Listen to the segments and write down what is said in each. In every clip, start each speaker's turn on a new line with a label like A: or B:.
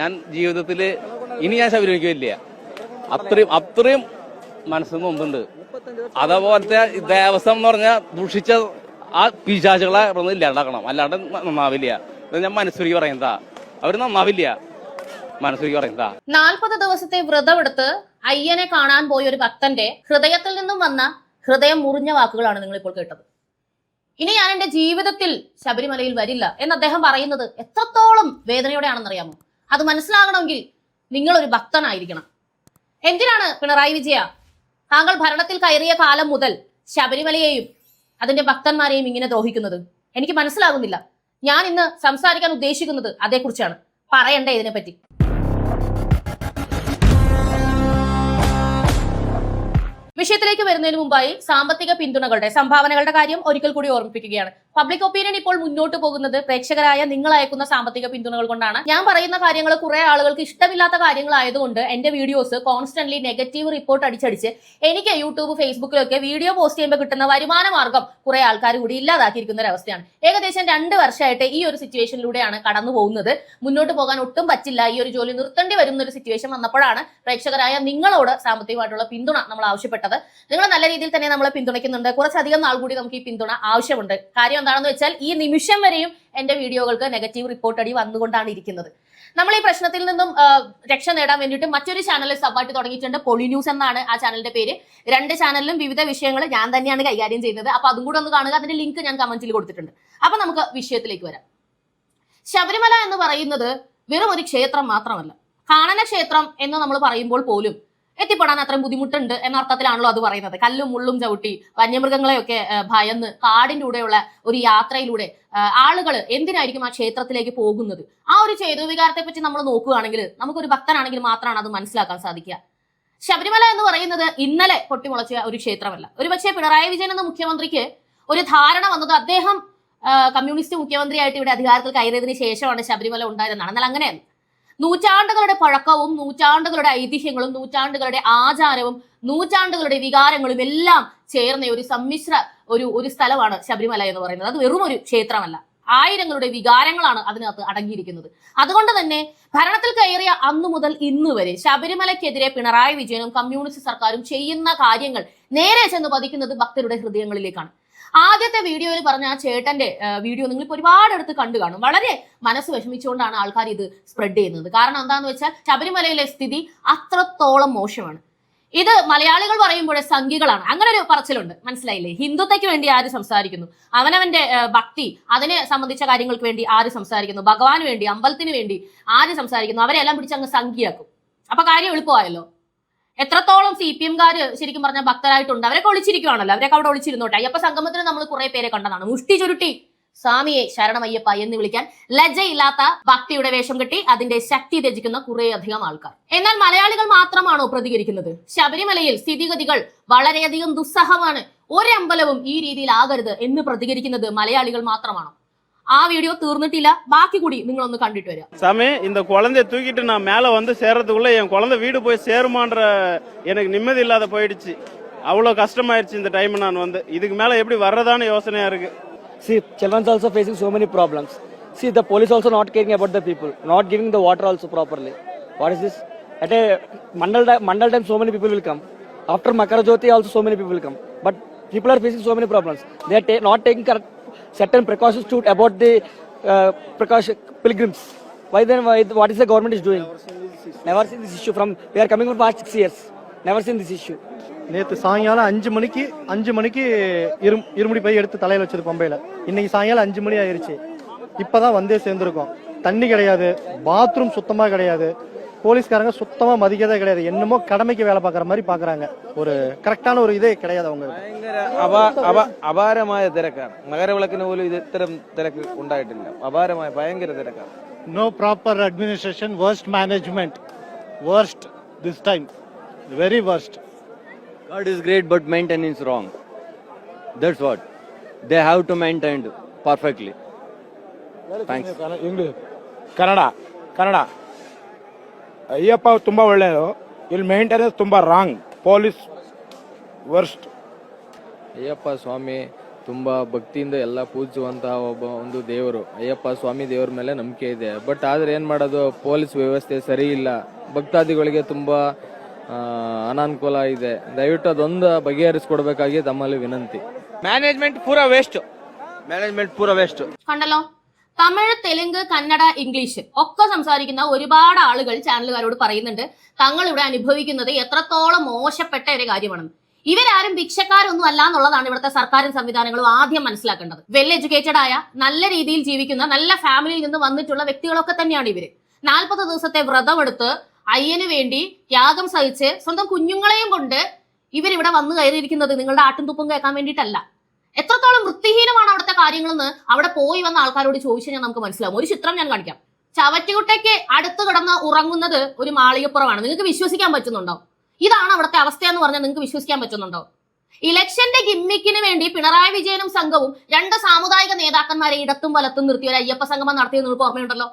A: ഞാൻ ജീവിതത്തിൽ ഇനി ഞാൻ ശബരിമലയ്ക്ക് വരില്ല. അത്രയും അത്രയും മനസ്സിൽ നൊന്നുണ്ട് അതേപോലത്തെ ദേവസ്വം എന്ന് പറഞ്ഞാൽ ദുഷിച്ച ആ പിശാചുകളെ ഇവിടെ ഇല്ലാണ്ടാക്കണം. അല്ലാണ്ട് നന്നാവില്ല. ഞാൻ മനസ്സുരുക്കി പറയുന്നതാ. അവർ നന്നാവില്ല. മനസ്സുരുക്കി പറയുന്നതാ.
B: നാൽപ്പത് ദിവസത്തെ വ്രതമെടുത്ത് അയ്യനെ കാണാൻ പോയ ഒരു ഭക്തന്റെ ഹൃദയത്തിൽ നിന്നും വന്ന ഹൃദയം മുറിഞ്ഞ വാക്കുകളാണ് നിങ്ങൾ ഇപ്പോൾ കേട്ടത്. ഇനി ഞാൻ എന്റെ ജീവിതത്തിൽ ശബരിമലയിൽ വരില്ല എന്ന് അദ്ദേഹം പറയുന്നത് എത്രത്തോളം വേദനയോടെയാണെന്നറിയാമോ? അത് മനസ്സിലാകണമെങ്കിൽ നിങ്ങൾ ഒരു ഭക്തനായിരിക്കണം. എന്തിനാണ് പിണറായി വിജയ? താങ്കൾ ഭരണത്തിൽ കയറിയ കാലം മുതൽ ശബരിമലയെയും അതിന്റെ ഭക്തന്മാരെയും ഇങ്ങനെ ദ്രോഹിക്കുന്നത്. എനിക്ക് മനസ്സിലാകുന്നില്ല. ഞാൻ ഇന്ന് സംസാരിക്കാൻ ഉദ്ദേശിക്കുന്നത് അതേക്കുറിച്ചാണ്. പറയണ്ടേ ഇതിനെപ്പറ്റി? വിഷയത്തിലേക്ക് വരുന്നതിന് മുമ്പായി സാമ്പത്തിക പിന്തുണകളുടെ സംഭാവനകളുടെ കാര്യം ഒരിക്കൽ കൂടി ഓർമ്മിപ്പിക്കുകയാണ്. പബ്ലിക് ഒപ്പീനിയൻ ഇപ്പോൾ മുന്നോട്ട് പോകുന്നത് പ്രേക്ഷകരായ നിങ്ങൾ അയക്കുന്ന സാമ്പത്തിക പിന്തുണകൾ കൊണ്ടാണ്. ഞാൻ പറയുന്ന കാര്യങ്ങൾ കുറെ ആളുകൾക്ക് ഇഷ്ടമില്ലാത്ത കാര്യങ്ങളായതുകൊണ്ട് എന്റെ വീഡിയോസ് കോൺസ്റ്റന്റ്ലി നെഗറ്റീവ് റിപ്പോർട്ട് അടിച്ചടിച്ച് എനിക്ക് യൂട്യൂബ് ഫേസ്ബുക്കിലൊക്കെ വീഡിയോ പോസ്റ്റ് ചെയ്യുമ്പോൾ കിട്ടുന്ന വരുമാന മാർഗം കുറെ ആൾക്കാർ കൂടി ഇല്ലാതാക്കിയിരിക്കുന്ന ഒരു അവസ്ഥയാണ് ഏകദേശം രണ്ട് വർഷമായിട്ട് ഈ ഒരു സിറ്റുവേഷനിലൂടെയാണ് കടന്നു പോകുന്നത്. മുന്നോട്ട് പോകാൻ ഒട്ടും പറ്റില്ല. ഈ ഒരു ജോലി നിർത്തേണ്ടി വരുന്ന ഒരു സിറ്റുവേഷൻ വന്നപ്പോഴാണ് പ്രേക്ഷകരായ നിങ്ങളോട് സാമ്പത്തികമായിട്ടുള്ള പിന്തുണ നമ്മൾ ആവശ്യപ്പെട്ടത്. നിങ്ങൾ നല്ല രീതിയിൽ തന്നെ നമ്മളെ പിന്തുണയ്ക്കുന്നുണ്ട്. കുറച്ചധികം നാൾ കൂടി നമുക്ക് ഈ പിന്തുണ ആവശ്യമുണ്ട്. കാര്യം എന്താണെന്ന് വെച്ചാൽ ഈ നിമിഷം വരെയും എന്റെ വീഡിയോകൾക്ക് നെഗറ്റീവ് റിപ്പോർട്ട് അടി വന്നുകൊണ്ടാണ് ഇരിക്കുന്നത്. നമ്മൾ ഈ പ്രശ്നത്തിൽ നിന്നും രക്ഷ നേടാൻ വേണ്ടിയിട്ട് മറ്റൊരു ചാനൽ സബ്ബായിട്ട് തുടങ്ങിയിട്ടുണ്ട് പൊളി ന്യൂസ് എന്നാണ് ആ ചാനലിന്റെ പേര്. രണ്ട് ചാനലിലും വിവിധ വിഷയങ്ങൾ ഞാൻ തന്നെയാണ് കൈകാര്യം ചെയ്യുന്നത്. അപ്പൊ അതും കൂടെ ഒന്ന് കാണുക. അതിന്റെ ലിങ്ക് ഞാൻ കമന്റിൽ കൊടുത്തിട്ടുണ്ട്. അപ്പൊ നമുക്ക് വിഷയത്തിലേക്ക് വരാം. ശബരിമല എന്ന് പറയുന്നത് വെറും ഒരു ക്ഷേത്രം മാത്രമല്ല. കാണന ക്ഷേത്രം എന്ന് നമ്മൾ പറയുമ്പോൾ പോലും എത്തിപ്പെടാൻ അത്രയും ബുദ്ധിമുട്ടുണ്ട് എന്ന അർത്ഥത്തിലാണല്ലോ അത് പറയുന്നത്. കല്ലും മുള്ളും ചവിട്ടി വന്യമൃഗങ്ങളെയൊക്കെ ഭയന്ന് കാടിന്റെ കൂടെയുള്ള ഒരു യാത്രയിലൂടെ ആളുകൾ എന്തിനായിരിക്കും ആ ക്ഷേത്രത്തിലേക്ക് പോകുന്നത്? ആ ഒരു ചേതുവികാരത്തെ പറ്റി നമ്മൾ നോക്കുകയാണെങ്കിൽ നമുക്കൊരു ഭക്തനാണെങ്കിൽ മാത്രമാണ് അത് മനസ്സിലാക്കാൻ സാധിക്കുക. ശബരിമല എന്ന് പറയുന്നത് ഇന്നലെ പൊട്ടിമുളച്ച ഒരു ക്ഷേത്രമല്ല. ഒരുപക്ഷെ പിണറായി വിജയൻ എന്ന മുഖ്യമന്ത്രിക്ക് ഒരു ധാരണ വന്നത് അദ്ദേഹം കമ്മ്യൂണിസ്റ്റ് മുഖ്യമന്ത്രിയായിട്ട് ഇവിടെ അധികാരത്തിൽ കയറിയതിന് ശേഷമാണ് ശബരിമല ഉണ്ടായതെന്നാണ്. എന്നാൽ അങ്ങനെയല്ല. നൂറ്റാണ്ടുകളുടെ പഴക്കവും നൂറ്റാണ്ടുകളുടെ ഐതിഹ്യങ്ങളും നൂറ്റാണ്ടുകളുടെ ആചാരവും നൂറ്റാണ്ടുകളുടെ വികാരങ്ങളും എല്ലാം ചേർന്ന ഒരു സമ്മിശ്ര ഒരു ഒരു സ്ഥലമാണ് ശബരിമല എന്ന് പറയുന്നത്. അത് വെറും ഒരു ക്ഷേത്രമല്ല. ആയിരങ്ങളുടെ വികാരങ്ങളാണ് അതിനകത്ത് അടങ്ങിയിരിക്കുന്നത്. അതുകൊണ്ട് തന്നെ ഭരണത്തിൽ കയറിയ അന്നു മുതൽ ഇന്ന് വരെ ശബരിമലയ്ക്കെതിരെ പിണറായി വിജയനും കമ്മ്യൂണിസ്റ്റ് സർക്കാരും ചെയ്യുന്ന കാര്യങ്ങൾ നേരെ ചെന്ന് പതിക്കുന്നത് ഭക്തരുടെ ഹൃദയങ്ങളിലേക്കാണ്. ആദ്യത്തെ വീഡിയോയിൽ പറഞ്ഞ ആ ചേട്ടന്റെ വീഡിയോ നിങ്ങൾ ഇപ്പോൾ ഒരുപാട് എടുത്ത് കണ്ടു കാണും. വളരെ മനസ്സ് വിഷമിച്ചുകൊണ്ടാണ് ആൾക്കാർ ഇത് സ്പ്രെഡ് ചെയ്യുന്നത്. കാരണം എന്താന്ന് വെച്ചാൽ ശബരിമലയിലെ സ്ഥിതി അത്രത്തോളം മോശമാണ്. ഇത് മലയാളികൾ പറയുമ്പോഴേ സംഖ്യകളാണ് അങ്ങനെ ഒരു പറച്ചിലുണ്ട്. മനസ്സിലായില്ലേ? ഹിന്ദുത്വയ്ക്ക് വേണ്ടി ആര് സംസാരിക്കുന്നു? അവനവന്റെ ഭക്തി അതിനെ സംബന്ധിച്ച കാര്യങ്ങൾക്ക് വേണ്ടി ആര് സംസാരിക്കുന്നു? ഭഗവാന് വേണ്ടി അമ്പലത്തിന് വേണ്ടി ആര് സംസാരിക്കുന്നു? അവരെല്ലാം പിടിച്ച് അങ്ങ് സംഖ്യയാക്കും അപ്പൊ കാര്യം എളുപ്പമായല്ലോ. എത്രത്തോളം സി പി എംകാർ ശരിക്കും പറഞ്ഞ ഭക്തരായിട്ടുണ്ട്? അവരൊക്കെ ഒളിച്ചിരിക്കുവാണല്ലോ. അവരൊക്കെ അവിടെ ഒളിച്ചിരുന്നോട്ടെ അയ്യപ്പ സംഗമത്തിന് നമ്മൾ കുറെ പേരെ കണ്ടതാണ്. മുഷ്ടി ചുരുട്ടി. സ്വാമിയെ ശരണമയ്യപ്പ എന്ന് വിളിക്കാൻ ലജ്ജയില്ലാത്ത ഭക്തിയുടെ വേഷം കെട്ടി അതിന്റെ ശക്തി ത്യജിക്കുന്ന കുറെ അധികം ആൾക്കാർ. എന്നാൽ മലയാളികൾ മാത്രമാണോ പ്രതികരിക്കുന്നത്? ശബരിമലയിൽ സ്ഥിതിഗതികൾ വളരെയധികം ദുസ്സഹമാണ്. ഒരമ്പലവും ഈ രീതിയിൽ ആകരുത് എന്ന് പ്രതികരിക്കുന്നത് മലയാളികൾ മാത്രമാണോ? ആ വീഡിയോ തീർന്നിട്ടില്ല ബാക്കി കൂടി നിങ്ങളൊന്ന് കണ്ടിട്ട് വരിക
C: சாமி இந்த குழந்தைய தூக்கிட்டு நான் மேலே வந்து சேர்றதுக்குள்ள என் குழந்தை வீடு போய் சேருமான்ற எனக்கு நிம்மதி இல்லாத போயிடுச்சு அவ்வளோ கஷ்டமாயிருச்சு இந்த டைம் நான் வந்து இதுக்கு மேலே எப்படி வர்றதான்னு யோசனையா இருக்கு
D: See, children's also facing so many problems. See, the police also not caring about the people, not giving the water also properly. What is this? At a mandal, ti- mandal time, so many people will come. After Makara Jyoti, also so many people will come. But people are facing so many problems. They are ta- not taking correct, certain precautions to about the uh, precaution pilgrims. Why then? Why, what is the government is doing? Never seen this issue from. We are coming from past six years. Never seen this issue.
E: நேற்று சாயங்காலம் அஞ்சு மணிக்கு அஞ்சு மணிக்கு இரு இருமுடி by எடுத்து தலையில் வச்சது பம்பையில் இன்னைக்கு சாயங்காலம் அஞ்சு மணி ஆயிருச்சு இப்பதான் வந்தே சேர்ந்துருக்கோம் தண்ணி கிடையாது பாத்ரூம் சுத்தமாக கிடையாது போலீஸ்காரங்க சுத்தமா மதிக்கதே கிடையாது என்னமோ கடமைக்கு வேலை பார்க்குற மாதிரி பாக்குறாங்க ஒரு கரெக்டான ஒரு இதே கிடையாது அவங்க
F: അപാരമായ തിരക്കാണ് നഗരവിളക്കിന് പോലും ഇത് ഇത്തരം തിരക്ക് ഉണ്ടായിട്ടില്ല അപാരമായ ഭയങ്കര തിരക്കാണ്
G: no proper administration worst management worst this time very worst
H: God is great, but maintenance wrong. That's what they have to maintain perfectly. Thanks.
I: English, Kannada, Kannada. Ayyappa ತುಂಬಾ ತುಂಬ ಒಳ್ಳೆಯದು ಇಲ್ಲಿ ಮೇಂಟೆನೆನ್ಸ್ ತುಂಬ wrong police worst
F: Ayyappa Swami ತುಂಬ ಭಕ್ತಿಯಿಂದ ಎಲ್ಲ ಪೂಜಿಸುವಂತಹ ಒಬ್ಬ ಒಂದು ದೇವರು. ಅಯ್ಯಪ್ಪ ಸ್ವಾಮಿ ದೇವರ ಮೇಲೆ ನಂಬಿಕೆ ಇದೆ. ಬಟ್ ಆದರೆ ಏನು ಮಾಡೋದು? ಪೊಲೀಸ್ ವ್ಯವಸ್ಥೆ ಸರಿ ಇಲ್ಲ. ಭಕ್ತಾದಿಗಳಿಗೆ ತುಂಬ ಅನಾನುಕೂಲ ಇದೆ. ದಯವಿಟ್ಟು ಅದೊಂದು ಬಗೆಹರಿಸ್ಕೊಡ್ಬೇಕಾಗಿ ತಮ್ಮಲ್ಲಿ ವಿನಂತಿ.
H: ಮ್ಯಾನೇಜ್ಮೆಂಟ್ ಪೂರಾ ವೇಸ್ಟ್ ಮ್ಯಾನೇಜ್ಮೆಂಟ್ ಪೂರಾ ವೇಸ್ಟ್
B: തമിഴ് തെലുങ്ക് കന്നഡ ഇംഗ്ലീഷ് ഒക്കെ സംസാരിക്കുന്ന ഒരുപാട് ആളുകൾ ചാനലുകാരോട് പറയുന്നുണ്ട് തങ്ങൾ ഇവിടെ അനുഭവിക്കുന്നത് എത്രത്തോളം മോശപ്പെട്ട ഒരു കാര്യമാണെന്ന് ഇവരാരും ഭിക്ഷക്കാരൊന്നും അല്ല എന്നുള്ളതാണ് ഇവിടുത്തെ സർക്കാരും സംവിധാനങ്ങളും ആദ്യം മനസ്സിലാക്കേണ്ടത്. വെൽ എഡ്യൂക്കേറ്റഡ് ആയ നല്ല രീതിയിൽ ജീവിക്കുന്ന നല്ല ഫാമിലിയിൽ നിന്ന് വന്നിട്ടുള്ള വ്യക്തികളൊക്കെ തന്നെയാണ് ഇവർ. നാൽപ്പത് ദിവസത്തെ വ്രതമെടുത്ത് അയ്യന് വേണ്ടി യാഗം സഹിച്ച് സ്വന്തം കുഞ്ഞുങ്ങളെയും കൊണ്ട് ഇവരിവിടെ വന്നു കയറിയിരിക്കുന്നത് നിങ്ങളുടെ ആട്ടും തുപ്പും കേൾക്കാൻ വേണ്ടിയിട്ടല്ല. എത്രത്തോളം വൃത്തിഹീനമാണ് അവിടുത്തെ കാര്യങ്ങളെന്ന് അവിടെ പോയി വന്ന ആൾക്കാരോട് ചോദിച്ചു കഴിഞ്ഞാൽ നമുക്ക് മനസ്സിലാവും. ഒരു ചിത്രം ഞാൻ കാണിക്കാം. ചവറ്റുകുട്ടയ്ക്ക് അടുത്ത് കിടന്ന് ഉറങ്ങുന്നത് ഒരു മാളികപ്പുറമാണ്. നിങ്ങൾക്ക് വിശ്വസിക്കാൻ പറ്റുന്നുണ്ടോ? ഇതാണ് അവിടുത്തെ അവസ്ഥ എന്ന് പറഞ്ഞാൽ നിങ്ങൾക്ക് വിശ്വസിക്കാൻ പറ്റുന്നുണ്ടോ? ഇലക്ഷന്റെ ഗിമ്മിക്കിന് വേണ്ടി പിണറായി വിജയനും സംഘവും രണ്ട് സാമുദായിക നേതാക്കന്മാരെ ഇടത്തും വലത്തും നിർത്തി. ഒരു അയ്യപ്പ സംഗമം നടത്തിയത് നിങ്ങൾക്ക് ഓർമ്മയുണ്ടല്ലോ?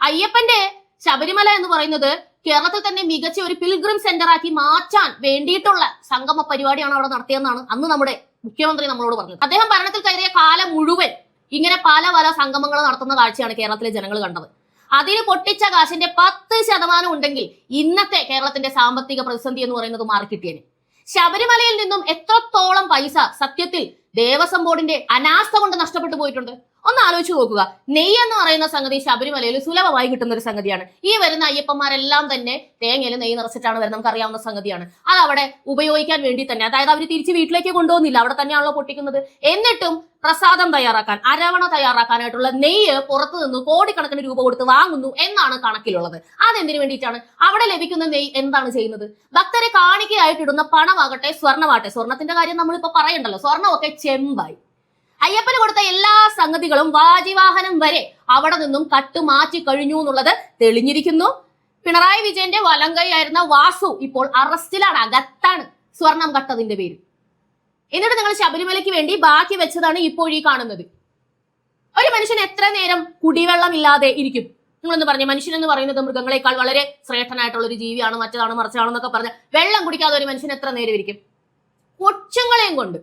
B: അയ്യപ്പന്റെ ശബരിമല എന്ന് പറയുന്നത് കേരളത്തിൽ തന്നെ മികച്ച ഒരു പിൽഗ്രിം സെന്റർ ആക്കി മാറ്റാൻ വേണ്ടിയിട്ടുള്ള സംഗമ പരിപാടിയാണ് അവിടെ നടത്തിയെന്നാണ് അന്ന് നമ്മുടെ മുഖ്യമന്ത്രി നമ്മളോട് പറഞ്ഞത്. അദ്ദേഹം ഭരണത്തിൽ കയറിയ കാലം മുഴുവൻ ഇങ്ങനെ പല പല സംഗമങ്ങൾ നടത്തുന്ന കാഴ്ചയാണ് കേരളത്തിലെ ജനങ്ങൾ കണ്ടത്. അതിന് പൊട്ടിച്ച കാശിന്റെ പത്ത് ശതമാനം ഉണ്ടെങ്കിൽ ഇന്നത്തെ കേരളത്തിന്റെ സാമ്പത്തിക പ്രതിസന്ധി എന്ന് പറയുന്നത് മാറിക്കിട്ടിയേനെ ശബരിമലയിൽ നിന്നും എത്രത്തോളം പൈസ സത്യത്തിൽ ദേവസ്വം ബോർഡിന്റെ അനാസ്ഥ കൊണ്ട് നഷ്ടപ്പെട്ടു പോയിട്ടുണ്ട്? ഒന്ന് ആലോചിച്ച് നോക്കുക നെയ്യ് എന്ന് പറയുന്ന സംഗതി ശബരിമലയിൽ സുലഭമായി കിട്ടുന്ന ഒരു സംഗതിയാണ്. ഈ വരുന്ന അയ്യപ്പന്മാരെല്ലാം തന്നെ തേങ്ങയിൽ നെയ്യ് നിറച്ചിട്ടാണ് വരുന്നത് നമുക്ക് അറിയാവുന്ന സംഗതിയാണ്. അത് അവിടെ ഉപയോഗിക്കാൻ വേണ്ടി തന്നെ അതായത് അവർ തിരിച്ച് വീട്ടിലേക്ക് കൊണ്ടുപോകുന്നില്ല അവിടെ തന്നെയാണല്ലോ പൊട്ടിക്കുന്നത്. എന്നിട്ടും പ്രസാദം തയ്യാറാക്കാൻ അരവണ തയ്യാറാക്കാനായിട്ടുള്ള നെയ്യ് പുറത്തു നിന്ന് കോടിക്കണക്കിന് രൂപ കൊടുത്ത് വാങ്ങുന്നു എന്നാണ് കണക്കിലുള്ളത്. അതെന്തിനു വേണ്ടിയിട്ടാണ്? അവിടെ ലഭിക്കുന്ന നെയ്യ് എന്താണ് ചെയ്യുന്നത്? ഭക്തരെ കാണിക്കയായിട്ടിടുന്ന പണമാകട്ടെ സ്വർണമാകട്ടെ സ്വർണത്തിന്റെ കാര്യം നമ്മളിപ്പോ പറയണ്ടല്ലോ. സ്വർണമൊക്കെ ചെമ്പായി. അയ്യപ്പന് കൊടുത്ത എല്ലാ സംഗതികളും വാജിവാഹനം വരെ അവിടെ നിന്നും കട്ടുമാറ്റി കഴിഞ്ഞു എന്നുള്ളത് തെളിഞ്ഞിരിക്കുന്നു. പിണറായി വിജയന്റെ വലങ്കയായിരുന്ന വാസു ഇപ്പോൾ അറസ്റ്റിലാണ് അകത്താണ് സ്വർണം കട്ടതിന്റെ പേര് എന്നിട്ട് നിങ്ങൾ ശബരിമലയ്ക്ക് വേണ്ടി ബാക്കി വെച്ചതാണ് ഇപ്പോൾ ഈ കാണുന്നത്. ഒരു മനുഷ്യൻ എത്ര നേരം കുടിവെള്ളം ഇല്ലാതെ ഇരിക്കും? നിങ്ങളൊന്ന് പറഞ്ഞു മനുഷ്യൻ എന്ന് പറയുന്നത് മൃഗങ്ങളെക്കാൾ വളരെ ശ്രേഷ്ഠനായിട്ടുള്ള ഒരു ജീവിയാണ് മറ്റതാണ് മറിച്ചാണെന്നൊക്കെ പറഞ്ഞ വെള്ളം കുടിക്കാതെ ഒരു മനുഷ്യൻ എത്ര നേരം ഇരിക്കും? കൊച്ചുങ്ങളെയും കൊണ്ട്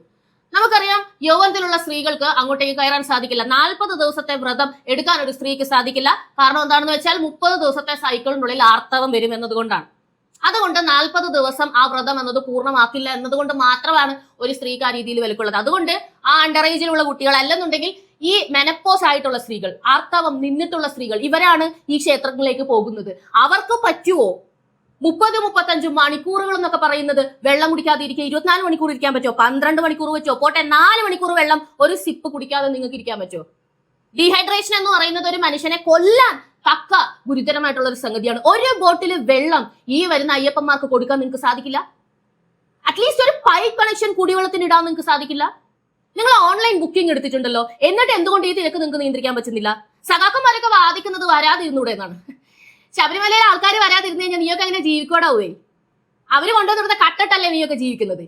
B: നമുക്കറിയാം യൗവനത്തിലുള്ള സ്ത്രീകൾക്ക് അങ്ങോട്ടേക്ക് കയറാൻ സാധിക്കില്ല. നാൽപ്പത് ദിവസത്തെ വ്രതം എടുക്കാൻ ഒരു സ്ത്രീക്ക് സാധിക്കില്ല. കാരണം എന്താണെന്ന് വെച്ചാൽ മുപ്പത് ദിവസത്തെ സൈക്കിളിനുള്ളിൽ ആർത്തവം വരും എന്നതുകൊണ്ടാണ്. അതുകൊണ്ട് നാൽപ്പത് ദിവസം ആ വ്രതം എന്നത് പൂർണമാക്കില്ല എന്നതുകൊണ്ട് മാത്രമാണ് ഒരു സ്ത്രീക്ക് ആ രീതിയിൽ വിലക്കുള്ളത്. അതുകൊണ്ട് ആ അണ്ടർ ഏജിലുള്ള കുട്ടികൾ അല്ലെന്നുണ്ടെങ്കിൽ ഈ മെനപ്പോസ് ആയിട്ടുള്ള സ്ത്രീകൾ ആർത്തവം നിന്നിട്ടുള്ള സ്ത്രീകൾ ഇവരാണ് ഈ ക്ഷേത്രങ്ങളിലേക്ക് പോകുന്നത്. അവർക്ക് പറ്റുമോ മുപ്പത് മുപ്പത്തഞ്ച് മണിക്കൂറുകൾ എന്നൊക്കെ പറയുന്നത് വെള്ളം കുടിക്കാതെ ഇരിക്കുക ഇരുപത്തിനാല് മണിക്കൂർ ഇരിക്കാൻ പറ്റുമോ? പന്ത്രണ്ട് മണിക്കൂർ വെച്ചോ? പോട്ടെ നാല് മണിക്കൂർ വെള്ളം ഒരു സിപ്പ് കുടിക്കാതെ നിങ്ങൾക്ക് ഇരിക്കാൻ പറ്റുമോ? ഡീഹൈഡ്രേഷൻ എന്ന് പറയുന്നത് ഒരു മനുഷ്യനെ കൊല്ലാൻ തക്ക ഗുരുതരമായിട്ടുള്ള ഒരു സംഗതിയാണ്. ഒരു ബോട്ടിൽ വെള്ളം ഈ വരുന്ന അയ്യപ്പന്മാർക്ക് കൊടുക്കാൻ നിങ്ങൾക്ക് സാധിക്കില്ല? അറ്റ്ലീസ്റ്റ് ഒരു പൈപ്പ് കണക്ഷൻ കുടിവെള്ളത്തിന് ഇടാൻ നിങ്ങൾക്ക് സാധിക്കില്ല? നിങ്ങൾ ഓൺലൈൻ ബുക്കിംഗ് എടുത്തിട്ടുണ്ടല്ലോ. എന്നിട്ട് എന്തുകൊണ്ട് ഈ തിരക്ക് നിങ്ങൾക്ക് നിയന്ത്രിക്കാൻ പറ്റുന്നില്ല? സഖാക്കന്മാരൊക്കെ വാദിക്കുന്നത് വരാതിരുന്നൂടെ എന്നാണ്. ശബരിമലയിലെ ആൾക്കാർ വരാതിരുന്നു കഴിഞ്ഞാൽ നീയൊക്കെ അങ്ങനെ ജീവിക്കോടാവേ അവർ കൊണ്ടുവന്നിരുന്ന കട്ടിട്ടല്ലേ നീയൊക്കെ ജീവിക്കുന്നത്?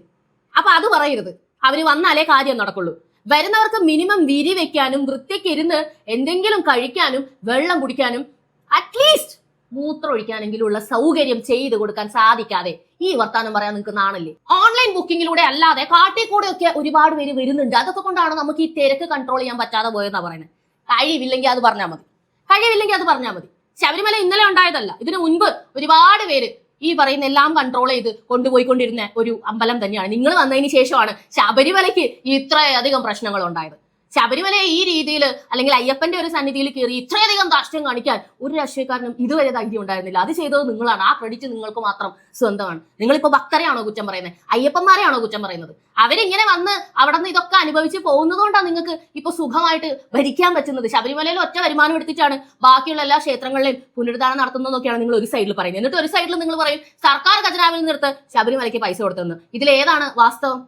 B: അപ്പൊ അത് പറയരുത്. അവർ വന്നാലേ കാര്യം നടക്കുള്ളൂ. വരുന്നവർക്ക് മിനിമം വിരി വെക്കാനും വൃത്തിക്ക് ഇരുന്ന് എന്തെങ്കിലും കഴിക്കാനും വെള്ളം കുടിക്കാനും അറ്റ്ലീസ്റ്റ് മൂത്രം ഒഴിക്കാനെങ്കിലുള്ള സൗകര്യം ചെയ്തു കൊടുക്കാൻ സാധിക്കാതെ ഈ വർത്താനം പറയാൻ നിങ്ങൾക്ക് നാണല്ലേ? ഓൺലൈൻ ബുക്കിങ്ങിലൂടെ അല്ലാതെ കാട്ടിക്കൂടെ ഒക്കെ ഒരുപാട് പേര് വരുന്നുണ്ട്. അതൊക്കെ കൊണ്ടാണ് നമുക്ക് ഈ തിരക്ക് കൺട്രോൾ ചെയ്യാൻ പറ്റാതെ പോയെന്നാ പറയുന്നത്. കഴിവില്ലെങ്കിൽ അത് പറഞ്ഞാൽ മതി. കഴിവില്ലെങ്കിൽ അത് പറഞ്ഞാൽ മതി. ശബരിമല ഇന്നലെ ഉണ്ടായതല്ല. ഇതിനു മുൻപ് ഒരുപാട് പേര് ഈ പറയുന്ന എല്ലാം കൺട്രോൾ ചെയ്ത് കൊണ്ടുപോയിക്കൊണ്ടിരുന്ന ഒരു അമ്പലം തന്നെയാണ്. നിങ്ങൾ വന്നതിന് ശേഷമാണ് ശബരിമലയ്ക്ക് ഇത്രയധികം പ്രശ്നങ്ങൾ ഉണ്ടായത്. ശബരിമലയെ ഈ രീതിയിൽ അല്ലെങ്കിൽ അയ്യപ്പന്റെ ഒരു സന്നിധിയിൽ കയറി ഇത്രയധികം ദാഷ്ട്യം കാണിക്കാൻ ഒരു രാഷ്ട്രീയക്കാരനും ഇതുവരെ ധൈര്യം ഉണ്ടായിരുന്നില്ല. അത് ചെയ്തത് നിങ്ങളാണ്. ആ ക്രെഡിറ്റ് നിങ്ങൾക്ക് മാത്രം സ്വന്തമാണ്. നിങ്ങളിപ്പോ ഭക്തരെയാണോ കുറ്റം പറയുന്നത് അയ്യപ്പന്മാരെയാണോ കുറ്റം പറയുന്നത്? അവരിങ്ങനെ വന്ന് അവിടെ നിന്ന് ഇതൊക്കെ അനുഭവിച്ച് പോകുന്നതുകൊണ്ടാണ് നിങ്ങൾക്ക് ഇപ്പൊ സുഖമായിട്ട് ഭരിക്കാൻ പറ്റുന്നത്. ശബരിമലയിൽ ഒറ്റ വരുമാനം എടുത്തിട്ടാണ് ബാക്കിയുള്ള എല്ലാ ക്ഷേത്രങ്ങളിലും പുനരുദ്ധാരണം നടത്തുന്നതൊക്കെയാണ് നിങ്ങൾ ഒരു സൈഡിൽ പറയുന്നത്. എന്നിട്ട് ഒരു സൈഡിൽ നിങ്ങൾ പറയും സർക്കാർ ഖജനാവിൽ നിർത്ത് ശബരിമലയ്ക്ക് പൈസ കൊടുത്തെന്ന്. ഇതിലേതാണ് വാസ്തവം.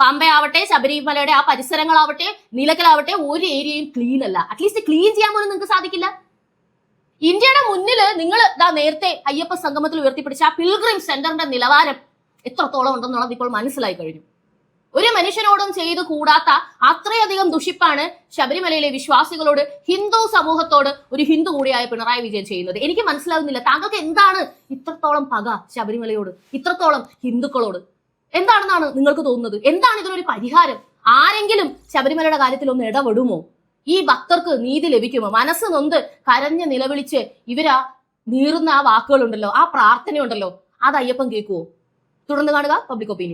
B: പമ്പയാവട്ടെ ശബരിമലയുടെ ആ പരിസരങ്ങളാവട്ടെ നിലക്കലാവട്ടെ ഒരു ഏരിയയും ക്ലീൻ അല്ല. അറ്റ്ലീസ്റ്റ് ക്ലീൻ ചെയ്യാൻ പോലും നിങ്ങൾക്ക് സാധിക്കില്ല. ഇന്ത്യയുടെ മുന്നിൽ നിങ്ങൾ ഇതാ നേരത്തെ അയ്യപ്പ സംഗമത്തിൽ ഉയർത്തിപ്പിടിച്ച ആ പിൽഗ്രിം സെന്ററിന്റെ നിലവാരം എത്രത്തോളം ഉണ്ടെന്നുള്ളത് ഇപ്പോൾ മനസ്സിലായി കഴിഞ്ഞു. ഒരു മനുഷ്യനോടും ചെയ്തു കൂടാത്ത അത്രയധികം ദുഷിപ്പാണ് ശബരിമലയിലെ വിശ്വാസികളോട് ഹിന്ദു സമൂഹത്തോട് ഒരു ഹിന്ദു കൂടിയായ പിണറായി വിജയൻ ചെയ്യുന്നത്. എനിക്ക് മനസ്സിലാകുന്നില്ല താങ്കൾക്ക് എന്താണ് ഇത്രത്തോളം പക ശബരിമലയോട് ഇത്രത്തോളം ഹിന്ദുക്കളോട്? എന്താണെന്നാണ് നിങ്ങൾക്ക് തോന്നുന്നത്? എന്താണ് ഇതിനൊരു പരിഹാരം? ആരെങ്കിലും ശബരിമലയുടെ കാര്യത്തിൽ ഒന്ന് ഇടപെടുമോ? ഈ ഭക്തർക്ക് നീതി ലഭിക്കുമോ? മനസ്സ് നൊന്ത് കരഞ്ഞ് നിലവിളിച്ച് ഇവരാ നീറുന്ന ആ വാക്കുകളുണ്ടല്ലോ ആ പ്രാർത്ഥനയുണ്ടല്ലോ അത് അയ്യപ്പൻ കേൾക്കുമോ തുടർന്ന് കാണുക പബ്ലിക് ഒപ്പീനിയൻ